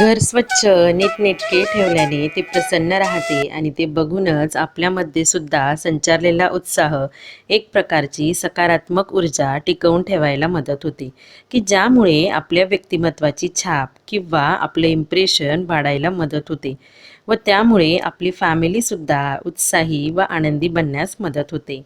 घर स्वच्छ नीटनेटके ठेवल्याने ते प्रसन्न राहते आणि ते बघूनच आपल्यामध्ये सुद्धा संचारलेला उत्साह एक प्रकारची सकारात्मक ऊर्जा टिकवून ठेवायला मदत होते की ज्यामुळे आपल्या व्यक्तिमत्वाची छाप किंवा आपलं इम्प्रेशन वाढायला मदत होते व त्यामुळे आपली फॅमिलीसुद्धा उत्साही व आनंदी बनण्यास मदत होते.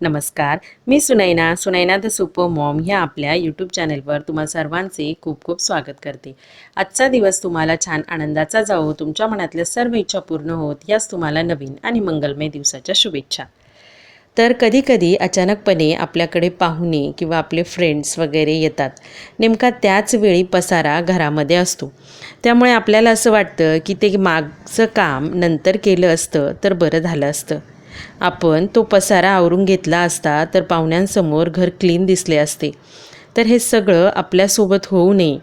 नमस्कार. मी Sunaina Sunaina the super mom ह्या आपल्या यूट्यूब चॅनलवर तुम्हा सर्वांचे खूप खूप स्वागत करते. आजचा दिवस तुम्हाला छान आनंदाचा जावो तुमच्या मनातल्या सर्व इच्छा पूर्ण होत याच तुम्हाला नवीन आणि मंगलमय दिवसाच्या शुभेच्छा. तर कधीकधी अचानकपणे आपल्याकडे पाहुणे किंवा आपले फ्रेंड्स वगैरे येतात. नेमका त्याच वेळी पसारा घरामध्ये असतो. त्यामुळे आपल्याला असं वाटतं की ते मागचं काम नंतर केलं असतं तर बरं झालं असतं. आपण तो पसारा आवरून घेतला असता तर पाहुण्यांसमोर घर क्लीन दिसले असते. तर हे सगळं आपल्यासोबत होऊ नये.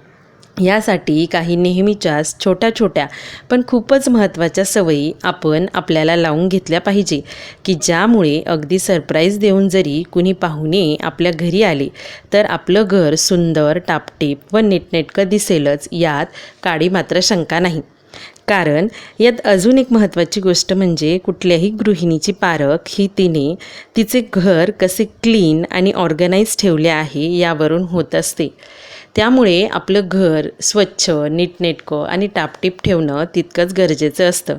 यासाठी काही नेहमीच्याच छोट्या छोट्या पण खूपच महत्त्वाच्या सवयी आपण आपल्याला लावून घेतल्या पाहिजे की ज्यामुळे अगदी सरप्राईज देऊन जरी कुणी पाहुणे आपल्या घरी आले तर आपलं घर सुंदर टापटीप व नीटनेटकं दिसेलच यात काळी मात्र शंका नाही. कारण यात अजून एक महत्त्वाची गोष्ट म्हणजे कुठल्याही गृहिणीची पारख ही तिने तिचे घर कसे क्लीन आणि ऑर्गनाईज ठेवले आहे यावरून होत असते. त्यामुळे आपलं घर स्वच्छ नीटनेटकं आणि टापटीप ठेवणं तितकंच गरजेचं असतं.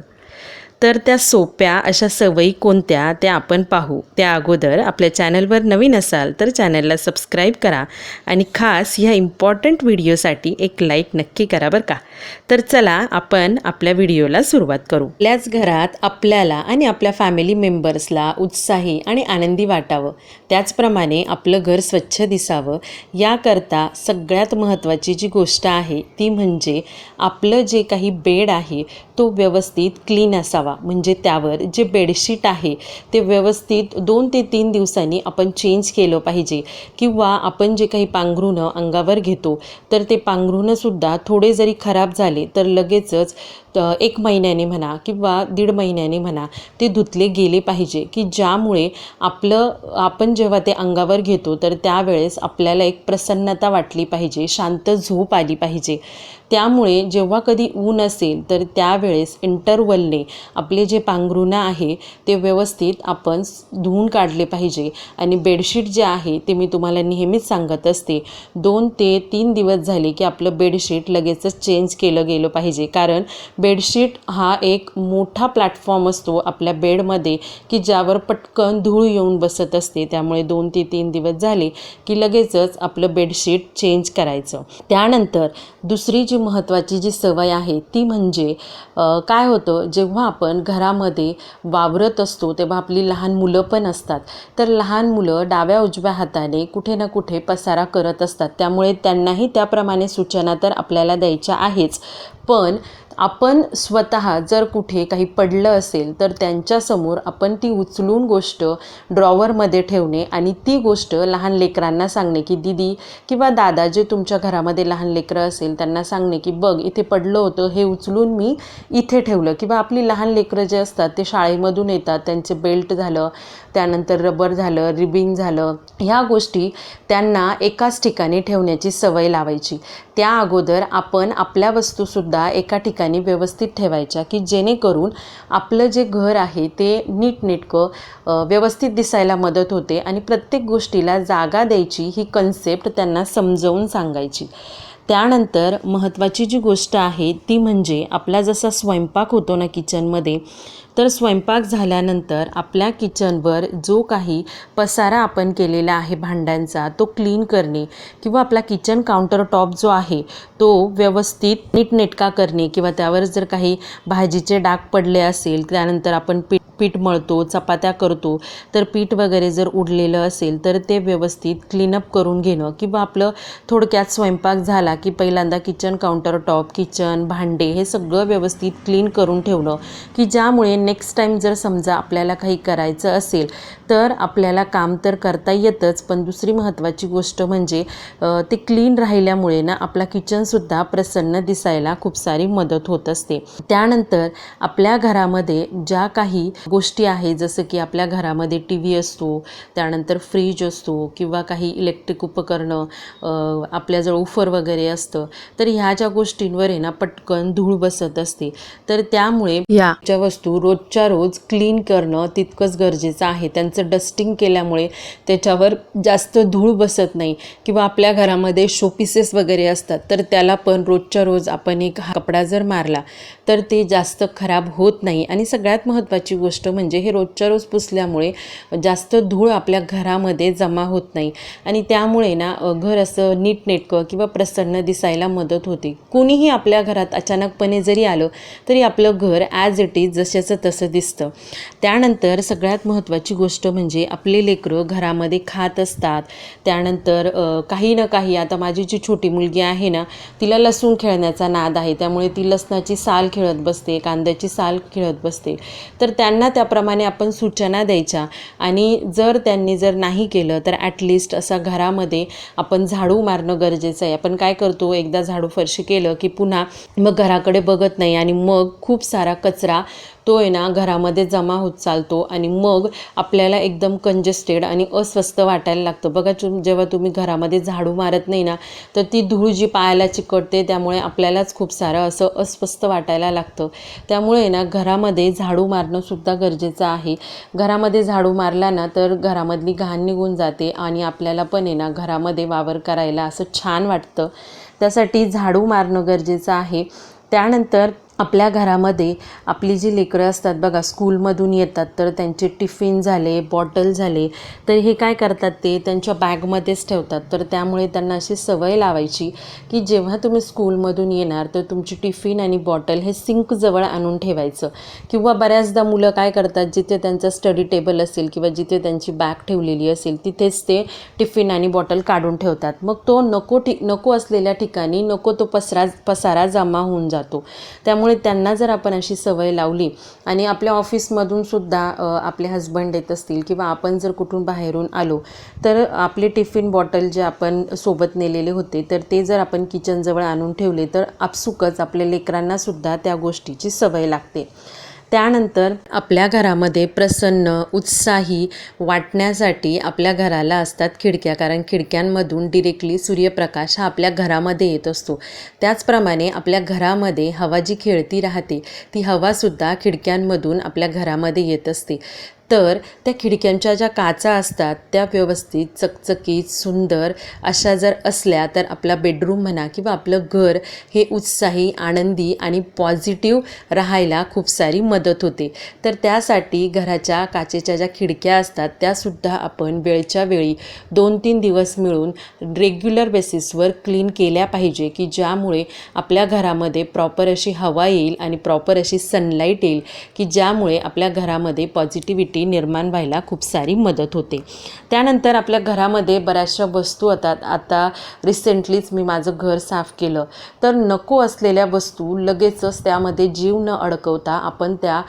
तर त्या सोप्या अशा सवयी कोणत्या त्या आपण पाहू. त्या अगोदर आपल्या चॅनलवर नवीन असाल तर चॅनलला सबस्क्राईब करा आणि खास ह्या इम्पॉर्टंट व्हिडिओसाठी एक लाईक नक्की करा बरं का. तर चला आपण आपल्या व्हिडिओला सुरुवात करू. आपल्याच घरात आपल्याला आणि आपल्या फॅमिली मेंबर्सला उत्साही आणि आनंदी वाटावं. त्याचप्रमाणे आपलं घर स्वच्छ दिसावं. याकरता सगळ्यात महत्त्वाची जी गोष्ट आहे ती म्हणजे आपलं जे काही बेड आहे तो व्यवस्थित क्लीन असावा. म्हणजे त्यावर जे बेडशीट आहे ते व्यवस्थित दोन ते तीन दिवसांनी आपण चेंज केलं पाहिजे. किंवा आपण जे काही पांघरुणं अंगावर घेतो तर ते पांघरुणंसुद्धा थोडे जरी खराब झाले तर लगेचच एक महिन्याने म्हणा किंवा दीड महिन्याने म्हणा ते धुतले गेले पाहिजे. की ज्यामुळे आपलं आपण जेव्हा ते अंगावर घेतो तर त्यावेळेस आपल्याला एक प्रसन्नता वाटली पाहिजे शांत झोप आली पाहिजे. त्यामुळे जेव्हा कधी ऊन असेल तर त्यावेळेस इंटरवलने आपले जे पांघरुणं आहे ते व्यवस्थित आपण धुवून काढले पाहिजे. आणि बेडशीट जे आहे ते मी तुम्हाला नेहमीच सांगत असते. दोन ते तीन दिवस झाले की आपलं बेडशीट लगेचच चेंज केलं गेलं पाहिजे. कारण बेडशीट हा एक मोठा प्लॅटफॉर्म असतो आपल्या बेडमध्ये की ज्यावर पटकन धूळ येऊन बसत असते. त्यामुळे दोन ते तीन दिवस झाले की लगेचच आपलं बेडशीट चेंज करायचं. त्यानंतर दुसरी जी महत्त्वाची जी सवय आहे ती म्हणजे काय होतं जेव्हा आपण घरामध्ये वावरत असतो तेव्हा आपली लहान मुलं पण असतात. तर लहान मुलं डाव्या उजव्या हाताने कुठे ना कुठे पसारा करत असतात. त्यामुळे त्यांनाही त्याप्रमाणे सूचना तर आपल्याला द्यायच्या आहेच. पण आपण स्वतः जर कुठे काही पडलं असेल तर त्यांच्यासमोर आपण ती उचलून गोष्ट ड्रॉवरमध्ये ठेवणे आणि ती गोष्ट लहान लेकरांना सांगणे की दिदी किंवा दादा जे तुमच्या घरामध्ये लहान लेकरं असेल त्यांना सांगणे की बघ इथे पडलं होतं हे उचलून मी इथे ठेवलं. किंवा आपली लहान लेकरं जे असतात ते शाळेमधून येतात त्यांचे बेल्ट झालं त्यानंतर रबर झालं रिबिंग झालं ह्या गोष्टी त्यांना एकाच ठिकाणी ठेवण्याची सवय लावायची. त्या अगोदर आपण आपल्या वस्तूसुद्धा एका ठिकाणी व्यवस्थित ठेवायच्या की जेणेकरून आपलं जे घर आहे ते नीटनेटकं व्यवस्थित दिसायला मदत होते आणि प्रत्येक गोष्टीला जागा द्यायची ही कन्सेप्ट त्यांना समजवून सांगायची. त्यानंतर महत्त्वाची जी गोष्ट आहे ती म्हणजे आपला जसा स्वयंपाक होतो ना किचनमध्ये तर स्वयंपाक झाल्यानंतर आपल्या किचनवर जो काही पसारा आपण केलेला आहे भांड्यांचा तो क्लीन करणे किंवा आपला किचन काउंटर टॉप जो आहे तो व्यवस्थित नीटनेटका करणे किंवा त्यावर जर काही भाजीचे डाग पडले असेल त्यानंतर आपण पीठ पीठ मळतो चपात्या करतो तर पीठ वगैरे जर उडलेलं असेल तर ते व्यवस्थित क्लीनअप करून घेणं किंवा आपलं थोडक्यात स्वयंपाक झाला की पहिल्यांदा किचन काउंटर टॉप किचन भांडे हे सगळं व्यवस्थित क्लीन करून ठेवणं की ज्यामुळे नेक्स्ट टाईम जर समजा आपल्याला काही करायचं असेल तर आपल्याला काम तर करता येतंच पण दुसरी महत्त्वाची गोष्ट म्हणजे ते क्लीन राहिल्यामुळे ना आपला किचनसुद्धा प्रसन्न दिसायला खूप सारी मदत होत असते. त्यानंतर आपल्या घरामध्ये ज्या काही गोष्टी आहे जसं की आपल्या घरामध्ये टी व्ही असतो त्यानंतर फ्रीज असतो किंवा काही इलेक्ट्रिक उपकरणं आपल्याजवळ उफर वगैरे असतं तर ह्या ज्या गोष्टींवर आहे ना पटकन धूळ बसत असते. तर त्यामुळे या. च्या वस्तू रोजच्या रोज क्लीन करणं तितकंच गरजेचं आहे. त्यांचं डस्टिंग केल्यामुळे त्याच्यावर जास्त धूळ बसत नाही किंवा आपल्या घरामध्ये शोपीसेस वगैरे असतात तर त्याला पण रोजच्या रोज आपण एक कपडा जर मारला तर ते जास्त खराब होत नाही. आणि सगळ्यात महत्त्वाची गोष्ट म्हणजे हे रोजच्या रोज पुसल्यामुळे जास्त धूळ आपल्या घरामध्ये जमा होत नाही. आणि त्यामुळे ना घर असं नीटनेटकं किंवा प्रसन्न दिसायला मदत होते. कोणीही आपल्या घरात अचानकपणे जरी आलं तरी आपलं घर ॲज इट इज जशाचं तसं दिसतं. त्यानंतर सगळ्यात महत्त्वाची गोष्ट म्हणजे आपले लेकरं घरामध्ये खात असतात. त्यानंतर काही ना काही आता माझी जी छोटी मुलगी आहे ना तिला लसूण खेळण्याचा नाद आहे. त्यामुळे ती लसणाची साल खेळत बसते कांद्याची साल खेळत बसते. तर त्यांना त्याप्रमाणे आपण सूचना द्यायच्या. आणि जर त्यांनी जर नाही केलं तर ॲटलिस्ट असा घरामध्ये आपण झाडू मारणं गरजेचं आहे. आपण काय करतो एकदा झाडू फरशी केलं की पुन्हा मग घराकडे बघत नाही आणि मग खूप सारा कचरा तो आहे ना घरामध्ये जमा होत चालतो आणि मग आपल्याला एकदम कंजेस्टेड आणि अस्वस्थ वाटायला लागतं. बघा तुम जेव्हा तुम्ही घरामध्ये झाडू मारत नाही ना तर ती धूळ जी पायाला चिकटते त्यामुळे आपल्यालाच खूप सारं असं अस्वस्थ वाटायला लागतं. त्यामुळे आहे ना घरामध्ये झाडू मारणंसुद्धा गरजेचं आहे. घरामध्ये झाडू मारला ना तर घरामधली घाण निघून जाते आणि आपल्याला पण आहे ना घरामध्ये वावर करायला असं छान वाटतं. त्यासाठी झाडू मारणं गरजेचं आहे. त्यानंतर आपल्या घरामध्ये आपली जी लेकरं असतात बघा स्कूलमधून येतात तर त्यांचे टिफिन झाले बॉटल झाले तर हे काय करतात ते? त्यांच्या बॅगमध्येच ठेवतात. तर त्यामुळे त्यांना अशी सवय लावायची की जेव्हा तुम्ही स्कूलमधून येणार तर तुमची टिफिन आणि बॉटल हे सिंकजवळ आणून ठेवायचं. किंवा बऱ्याचदा मुलं काय करतात जिथे त्यांचं स्टडी टेबल असेल किंवा जिथे त्यांची बॅग ठेवलेली असेल तिथेच ते टिफिन आणि बॉटल काढून ठेवतात. मग तो नको ठि नको असलेल्या ठिकाणी नको तो पसरा पसारा जमा होऊन जातो. त्यामुळे त्यामुळे त्यांना जर आपण अशी सवय लावली आणि आपल्या ऑफिसमधून सुद्धा आपले हजबंड येत असतील किंवा आपण जर कुठून बाहेरून आलो तर आपले टिफिन बॉटल जे आपण सोबत नेलेले होते तर ते जर आपण किचनजवळ आणून ठेवले तर आपसुकच आपल्या लेकरांनासुद्धा त्या गोष्टीची सवय लागते. त्यानंतर आपल्या घरामध्ये प्रसन्न उत्साही वाटण्यासाठी आपल्या घराला असतात खिडक्या. कारण खिडक्यांमधून डिरेक्टली सूर्यप्रकाश हा आपल्या घरामध्ये येत असतो. त्याचप्रमाणे आपल्या घरामध्ये हवा जी खेळती राहते ती हवासुद्धा खिडक्यांमधून आपल्या घरामध्ये येत असते. तर त्या खिडक्यांच्या ज्या काचा असतात त्या व्यवस्थित चकचकीत सुंदर अशा जर असल्या तर आपला बेडरूम म्हणा किंवा आपलं घर हे उत्साही आनंदी आणि पॉझिटिव्ह राहायला खूप सारी मदत होते. तर त्यासाठी घराच्या काचेच्या ज्या खिडक्या असतात त्यासुद्धा आपण वेळच्या वेळी दोन तीन दिवस मिळून रेग्युलर बेसिसवर क्लीन केल्या पाहिजे की ज्यामुळे आपल्या घरामध्ये प्रॉपर अशी हवा येईल आणि प्रॉपर अशी सनलाईट येईल की ज्यामुळे आपल्या घरामध्ये पॉझिटिव्हिटी निर्माण व्हायला खूप सारी मदत होते. त्यानंतर आपल्या घरामध्ये बऱ्याचशा वस्तू होतात. आता रिसेंटलीच मी माझं घर साफ केलं. तर नको असलेल्या वस्तू लगेचच त्यामध्ये जीव न अडकवता आपण त्या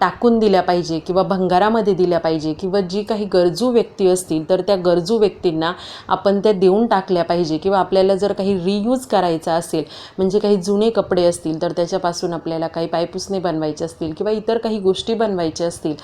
टाकून दिल्या पाहिजे किंवा भंगारामध्ये दिल्या पाहिजे किंवा जी काही गरजू व्यक्ती असतील तर त्या गरजू व्यक्तींना आपण त्या देऊन टाकल्या पाहिजे किंवा आपल्याला जर काही रियूज करायचा असेल म्हणजे काही जुने कपडे असतील तर त्याच्यापासून आपल्याला काही पायपुसणे बनवायचे असतील किंवा इतर काही गोष्टी बनवायच्या असतील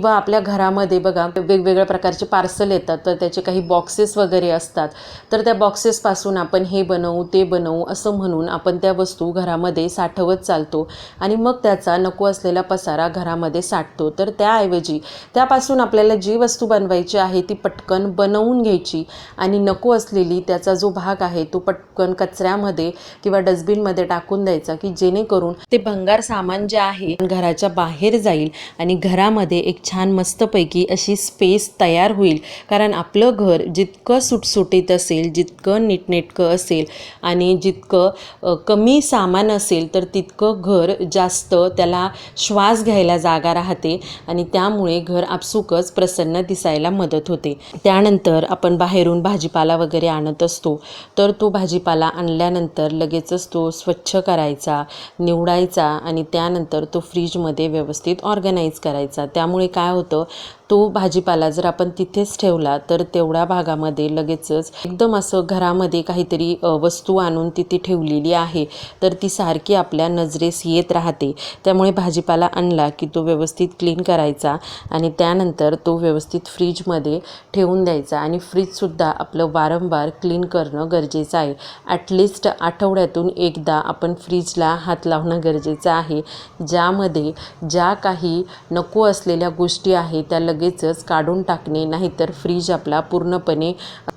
किंवा आपल्या घरामध्ये बघा वेगवेगळ्या प्रकारचे पार्सल येतात तर त्याचे काही बॉक्सेस वगैरे असतात. तर त्या बॉक्सेसपासून आपण हे बनवू ते बनवू असं म्हणून आपण त्या वस्तू घरामध्ये साठवत चालतो. आणि मग त्याचा नको असलेला पसारा घरामध्ये साठतो. तर त्याऐवजी त्यापासून आपल्याला जी वस्तू बनवायची आहे ती पटकन बनवून घ्यायची. आणि नको असलेली त्याचा जो भाग आहे तो पटकन कचऱ्यामध्ये किंवा डस्टबिनमध्ये टाकून द्यायचा की जेणेकरून ते भंगार सामान जे आहे घराच्या बाहेर जाईल आणि घरामध्ये एक छान मस्तपैकी अशी स्पेस तयार होईल. कारण आपलं घर जितकं सुटसुटीत असेल जितकं नीटनेटकं असेल आणि जितकं कमी सामान असेल तर तितकं घर जास्त त्याला श्वास घ्यायला जागा राहते आणि त्यामुळे घर आपसुकच प्रसन्न दिसायला मदत होते. त्यानंतर आपण बाहेरून भाजीपाला वगैरे आणत असतो. तर तो भाजीपाला आणल्यानंतर लगेचच तो स्वच्छ करायचा निवडायचा आणि त्यानंतर तो फ्रीजमध्ये व्यवस्थित ऑर्गनाईज करायचा. त्यामुळे काय होतं? तो भाजीपाला जर आपण तिथेच ठेवला तर तेवढ्या भागामध्ये लगेचच एकदम असं घरामध्ये काहीतरी वस्तू आणून तिथे ठेवलेली आहे तर ती सारखी आपल्या नजरेस येत राहते. त्यामुळे भाजीपाला आणला की तो व्यवस्थित क्लीन करायचा आणि त्यानंतर तो व्यवस्थित फ्रीजमध्ये ठेवून द्यायचा आणि फ्रीजसुद्धा आपलं वारंवार क्लीन करणं गरजेचं आहे. ॲटलिस्ट आठवड्यातून एकदा आपण फ्रीजला हात लावणं गरजेचं आहे. ज्यामध्ये ज्या काही नको असलेल्या गोष्टी आहेत त्या लग लगेचच काढून टाकणे नाहीतर फ्रीज आपला पूर्णपणे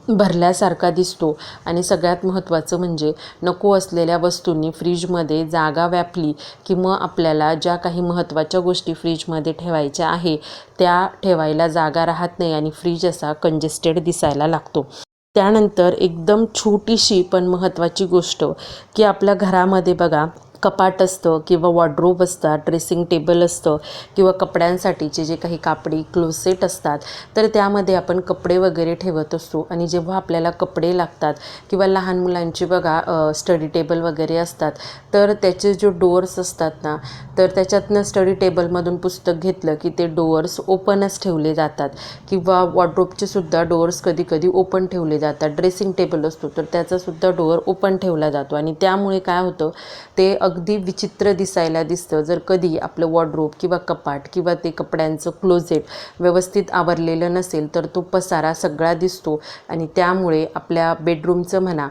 भरल्यासारखा दिसतो. आणि सगळ्यात महत्त्वाचं म्हणजे नको असलेल्या वस्तूंनी फ्रीजमध्ये जागा व्यापली किंवा आपल्याला ज्या काही महत्त्वाच्या गोष्टी फ्रीजमध्ये ठेवायच्या आहे त्या ठेवायला जागा राहत नाही आणि फ्रीज असा कंजेस्टेड दिसायला लागतो. त्यानंतर एकदम छोटीशी पण महत्त्वाची गोष्ट की आपल्या घरामध्ये बघा कपाट असतं किंवा वॉर्ड्रोब असतात ड्रेसिंग टेबल असतं किंवा कपड्यांसाठीचे जे काही कापडी क्लोसेट असतात तर त्यामध्ये आपण कपडे वगैरे ठेवत असतो. आणि जेव्हा आपल्याला कपडे लागतात किंवा लहान मुलांची बघा स्टडी टेबल वगैरे असतात तर त्याचे जो डोअर्स असतात ना तर त्याच्यातनं स्टडी टेबलमधून पुस्तक घेतलं की ते डोअर्स ओपनच ठेवले जातात. किंवा वॉर्ड्रोबचे सुद्धा डोअर्स कधी कधी ओपन ठेवले जातात. ड्रेसिंग टेबल असतो तर त्याचासुद्धा डोअर ओपन ठेवला जातो. आणि त्यामुळे काय होतं ते अगदी विचित्र दिसायला दिसतं. जर कधी आपलं वॉर्ड्रोब किंवा कपाट किंवा ते कपड्यांचं क्लोजेट व्यवस्थित आवरलेलं नसेल तर तो पसारा सगळा दिसतो. आणि त्यामुळे आपल्या बेडरूमचं म्हणा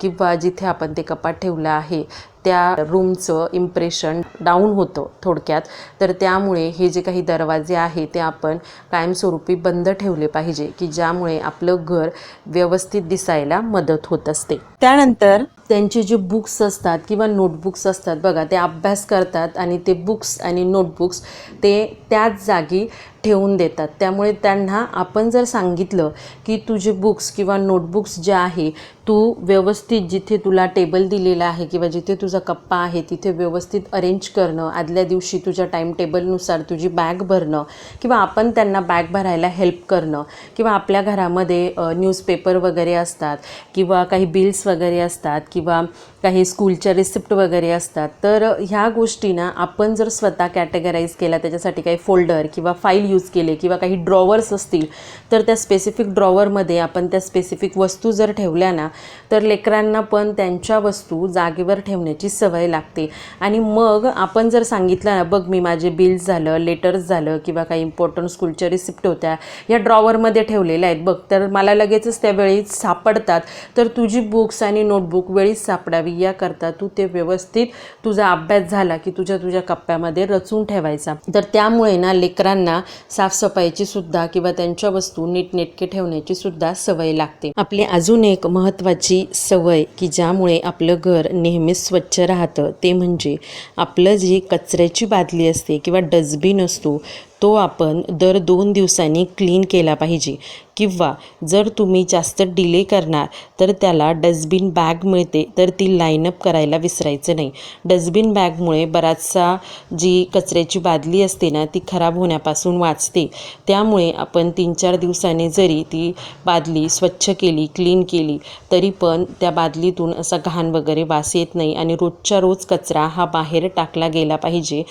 किंवा जिथे आपण ते कपाट ठेवलं आहे त्या रूमचं इम्प्रेशन डाऊन होतं थोडक्यात. तर त्यामुळे हे जे काही दरवाजे आहे ते आपण कायमस्वरूपी बंद ठेवले पाहिजे की ज्यामुळे आपलं घर व्यवस्थित दिसायला मदत होत असते. त्यानंतर त्यांचे जे बुक्स असतात किंवा नोटबुक्स असतात बघा ते अभ्यास करतात आणि ते बुक्स आणि नोटबुक्स ते त्याच जागी ठेवून देतात. त्यामुळे त्यांना आपण जर सांगितलं की तुझे बुक्स किंवा नोटबुक्स जे आहे तू व्यवस्थित जिथे तुला टेबल दिलेला आहे किंवा जिथे तुझा कप्पा आहे तिथे व्यवस्थित अरेंज करणं आदल्या दिवशी तुझ्या टाईम टेबलनुसार तुझी बॅग भरणं किंवा आपण त्यांना बॅग भरायला हेल्प करणं किंवा आपल्या घरामध्ये न्यूजपेपर वगैरे असतात किंवा काही बिल्स वगैरे असतात किंवा काही स्कूलच्या रिसिप्ट वगैरे असतात तर ह्या गोष्टींना आपण जर स्वतः कॅटेगराईज केला त्याच्यासाठी काही फोल्डर किंवा फाईल यूज केले किंवा काही ड्रॉवर्स असतील तर त्या स्पेसिफिक ड्रॉवरमध्ये आपण त्या स्पेसिफिक वस्तू जर ठेवल्या ना तर लेकरांना पण त्यांच्या वस्तू जागेवर ठेवण्याची सवय लागते. आणि मग आपण जर सांगितलं ना बघ मी माझे बिल्स झालं लेटर्स झालं किंवा काही इम्पॉर्टंट स्कूलच्या रिसिप्ट होत्या या ड्रॉवरमध्ये ठेवलेल्या आहेत. बघ तर मला लगेचच त्यावेळी सापडतात. तर तुझी बुक्स आणि नोटबुक वेळीच सापडावी. याकरता तू ते व्यवस्थित तुझा अभ्यास झाला की तुझ्या तुझ्या कप्प्यामध्ये रचून ठेवायचा. तर त्यामुळे ना लेकरांना साफसफाईची सुद्धा किंवा त्यांच्या वस्तू नीटनेटके ठेवण्याची सुद्धा सवय लागते. आपली अजून एक महत्त्वाची सवय की ज्यामुळे आपलं घर नेहमीच स्वच्छ राहतं ते म्हणजे आपलं जी कचऱ्याची बादली असते किंवा डस्टबिन असतो तो आपण दर दोन दिवसांनी क्लीन केला पाहिजे. किंवा जर तुम्ही जास्त डिले करणार तर त्याला डस्टबिन बॅग मिळते तर ती लाईनअप करायला विसरायचं नाही. डस्टबिन बॅगमुळे बराचसा जी कचऱ्याची बादली असते ना ती खराब होण्यापासून वाचते. त्यामुळे आपण तीन चार दिवसांनी जरी ती बादली स्वच्छ केली क्लीन केली तरी पण त्या बादलीतून असा घाण वगैरे वास येत नाही आणि रोजच्या रोज कचरा हा बाहेर टाकला गेला पाहिजे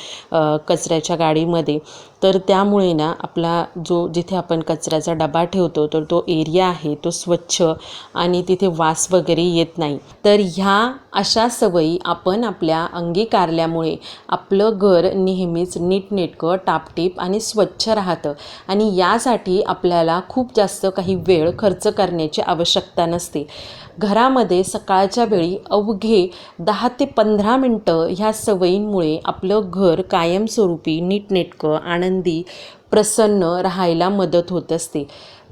कचऱ्याच्या गाडीमध्ये. तर त्यामुळे ना आपला जो जिथे आपण कचऱ्याचा डबा ठेवतो तर तो एरिया आहे तो स्वच्छ आणि तिथे वास वगैरे येत नाही. तर ह्या अशा सवयी आपण आपल्या अंगीकारल्यामुळे आपलं घर नेहमीच नीटनेटकं टापटीप आणि स्वच्छ राहतं. आणि यासाठी आपल्याला खूप जास्त काही वेळ खर्च करण्याची आवश्यकता नसते. घरामध्ये सकाळच्या वेळी अवघे दहा ते पंधरा मिनटं ह्या सवयींमुळे आपलं घर कायमस्वरूपी नीटनेटकं आनंदी प्रसन्न राहायला मदत होत असते.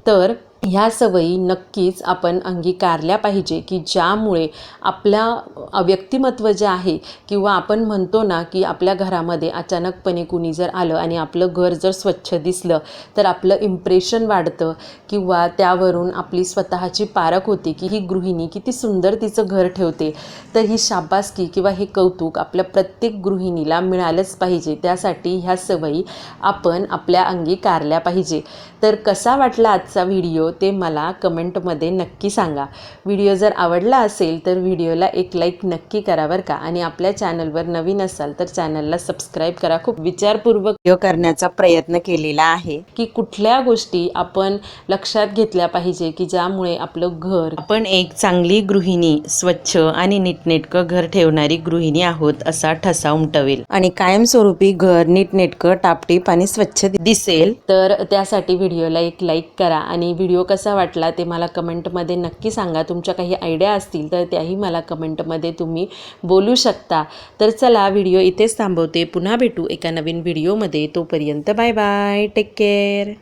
तर ह्या सवयी नक्कीच आपण अंगीकारल्या पाहिजे की ज्यामुळे आपल्या व्यक्तिमत्व जे आहे किंवा आपण म्हणतो ना की आपल्या घरामध्ये अचानकपणे कुणी जर आलं आणि आपलं घर जर स्वच्छ दिसलं तर आपलं इम्प्रेशन वाढतं किंवा त्यावरून आपली स्वतःची पारख होते की ही गृहिणी किती सुंदर तिचं घर ठेवते. तर ही शाबासकी किंवा हे कौतुक आपल्या प्रत्येक गृहिणीला मिळालंच पाहिजे. त्यासाठी ह्या सवयी आपण आपल्या अंगीकारल्या पाहिजे. तर कसा वाटला आजचा व्हिडिओ? ते मला कमेंटमध्ये नक्की सांगा. व्हिडिओ जर आवडला असेल तर व्हिडिओला एक लाईक नक्की करा बरं का. आणि आपल्या चॅनलवर नवीन असाल तर चॅनलला सबस्क्राईब करा. खूप विचारपूर्वक व्हिडिओ करण्याचा प्रयत्न केलेला आहे की कुठल्या गोष्टी आपण लक्षात घेतल्या पाहिजे की ज्यामुळे आपलं घर आपण एक चांगली गृहिणी स्वच्छ आणि नीटनेटकं घर ठेवणारी गृहिणी आहोत असा ठसा उमटवेल. आणि कायमस्वरूपी घर नीटनेटकं टापटीप आणि स्वच्छ दिसेल तर त्यासाठी व्हिडिओला एक लाईक करा. आणि व्हिडिओ व्हिडिओ कसा वाटला ते मला कमेंटमध्ये नक्की सांगा. तुमच्या काही आयडिया असतील तर त्याही मला कमेंटमध्ये तुम्ही बोलू शकता. तर चला व्हिडिओ इथेच थांबवते. पुन्हा भेटू एका नवीन व्हिडिओमध्ये. तोपर्यंत बाय बाय. Take care.